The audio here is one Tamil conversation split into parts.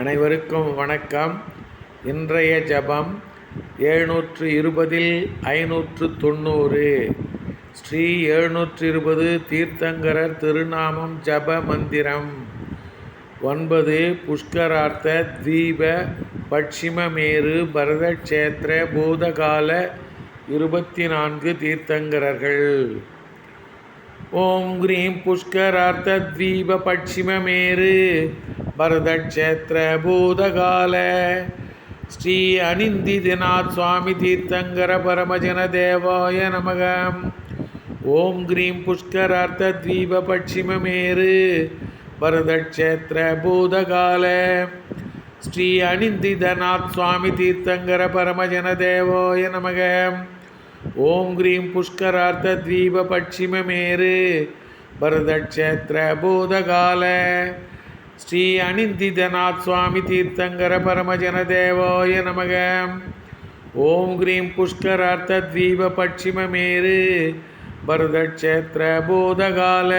அனைவருக்கும் வணக்கம். இன்றைய ஜபம் எழுநூற்று இருபதில் ஐநூற்று தொண்ணூறு ஸ்ரீ எழுநூற்று இருபது தீர்த்தங்கரர் திருநாமம் ஜப மந்திரம். ஒன்பது புஷ்கரார்த்த தீப பட்சிமமேரு பரதக்ஷேத்திர பூதகால இருபத்தி நான்கு தீர்த்தங்கரர்கள். ஓம் கிரீம் புஷ்கரார்த்தத்வீப பட்சிமமேரு பரதக்ஷேத்திர பூதகால ஸ்ரீ அனிந்திதிநாத் சுவாமி தீர்த்தங்கர பரமஜன தேவாய நமக. ஓம் கிரீம் புஷ்கரார்த்தத்வீப பட்சிமமேரு பரதக்ஷேத்திர பூதகால ஸ்ரீ அனிந்திதநாத் சுவாமி தீர்த்தங்கர பரமஜன தேவாய நமக. ஓம் கிரீம் புஷ்கரார்த்த தீப பட்சிமமேரு பரதக்ஷேத்திர பூதகால ஸ்ரீ அனிந்திதநாத் சுவாமி தீர்த்தங்கர பரமஜன தேவோய நமக. ஓம் கிரீம் புஷ்கரார்த்தத்வீப பட்சிமமேரு பரதக்ஷேத்திர பூதகால.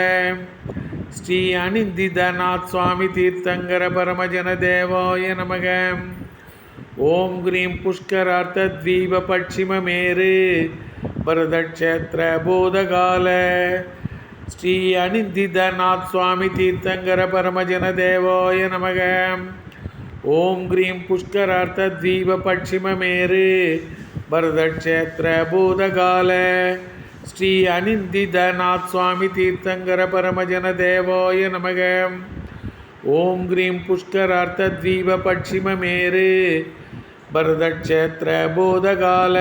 ஸ்ரீ அனிந்திதநாத் சுவாமி தீர்த்தங்கர பரமஜன தேவோய நமக. ஓம் கிரீம் புஷ்கரார்த்தத்வீப பட்சிமமேரு பரதக்ஷேத்திர பூதகால. ஸ்ரீ அனிந்திதநாத் சுவாமி தீர்த்தங்கர பரமஜன தேவோய நமக. ஓம் கிரீம் புஷ்கரார்த்த தீப பட்சிம மேரு. பரதக்ஷேத்திர பூதகால. ஸ்ரீ அனிந்திதநாத் சுவாமி தீர்த்தங்கர பரமஜன தேவோய நமக. ஓம் கிரீம் புஷ்கரார்த்த தீப பட்சிம மேரு. பரதக்ஷேத்திர பூதகால.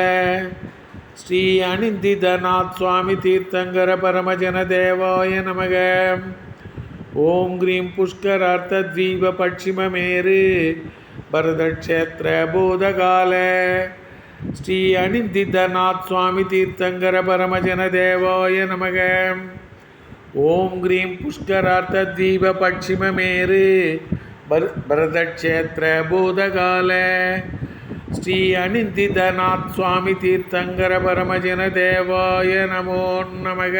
ஸ்ரீ அனிந்திதநாத் சுவாமி தீர்த்தங்கர பரமஜன தேவாய நமக. ஓம் கிரீம் புஷ்கரார்த்தத்வீப பட்சிமமேரு பரதக்ஷேத்திர பூதகால. ஸ்ரீ அனிந்திதநாத் சுவாமி தீர்த்தங்கர பரமஜன தேவாய நமக. ஓம் கிரீம் புஷ்கரார்த்தத்வீப பட்சிமமேரு பர் பரதக்ஷேத்திர பூதகால. ஸ்ரீ அனிந்திதநாத் சுவாமி தீர்த்தங்கர பரமஜன தேவாய நமோ நமக.